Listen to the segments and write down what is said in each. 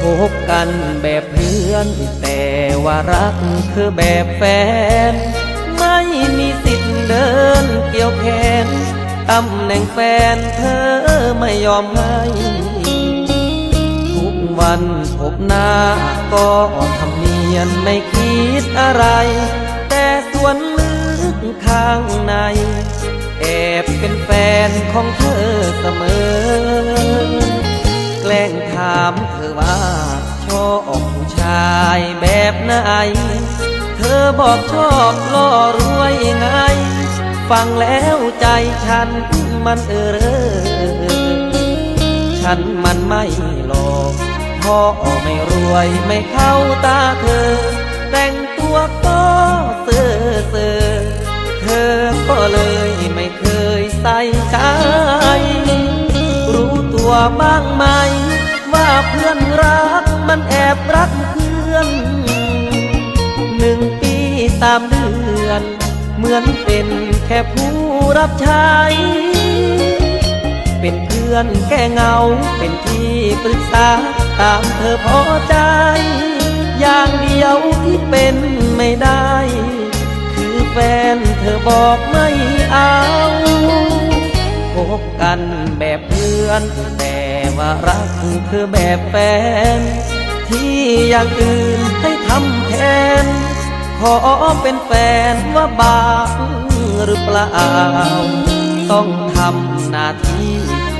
คบกันแบบเพื่อน แต่ว่ารักเธอแบบแฟน ไม่มีสิทธิ์เดินเกี่ยวแขนตำแหน่งแฟนเธอไม่ยอมให้ ทุกวันพบหน้าก็ทำเนียนไม่คิดอะไร แต่ส่วนลึกข้างใน เป็นแฟนของเธอเสมอ แกล้งถามเธอว่า ชอบผู้ชายแบบไหน เธอบอกชอบล่อรวยไง ฟังแล้วใจฉันมันเออเรอฉันมันไม่หลอกพ่อไม่รวยไม่เข้าตาเธอ แต่งตัวก็เซ่อเซ่อเธอก็เลย ใส่ใจ รู้ตัวบ้างไหม ว่าเพื่อนรักมันแอบรักเพื่อน หนึ่งปีสามเดือน เหมือนเป็นแค่ผู้รับใช้ เป็นเพื่อนแก้เงา เป็นที่ปรึกษาตามเธอพอใจ อย่างเดียวที่เป็นไม่ได้ คือแฟนเธอบอกไม่เอา กันแบบเพื่อน แต่ว่ารักเธอแบบแฟน ที่อย่างอื่นให้ทำแทน ขอเป็นแฟนว่าบาปหรือเปล่า ต้องทำหน้าที่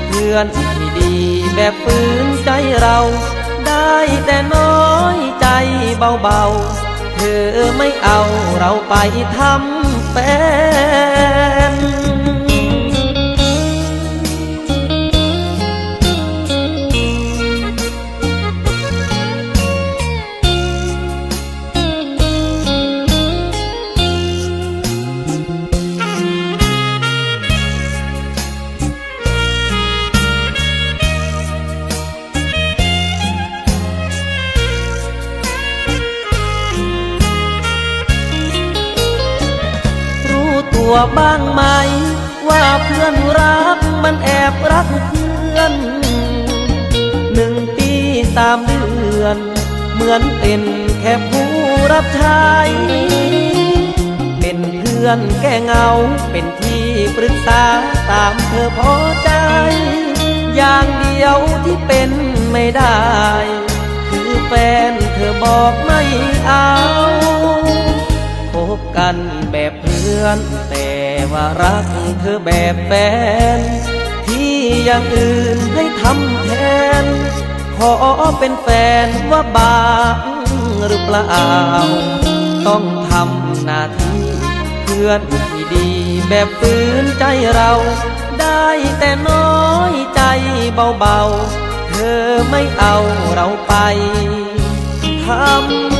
เพื่อนที่ดีแบบฝืนใจเรา ได้แต่น้อยใจเบาๆ เธอไม่เอาเราไปทำแฟน ตัวบ้างไหม ว่าเพื่อนรักมันแอบรักเพื่อนหนึ่งปีสามเดือน เหมือนเป็นแค่ผู้รับใช้เป็นเพื่อนแก้เงาเป็นที่ปรึกษาตามเธอพอใจ อย่างเดียวที่เป็นไม่ได้ คือแฟนเธอบอกไม่เอา กันแบบเพื่อน แต่ว่ารักเธอแบบแฟน ที่อย่างอื่นให้ทำแทน ขอเป็นแฟนว่าบาปหรือเปล่า ต้องทำหน้าที่เพื่อนที่ดีแบบฝืนใจเรา ได้แต่น้อยใจเบาๆ เธอไม่เอาเราไปทำ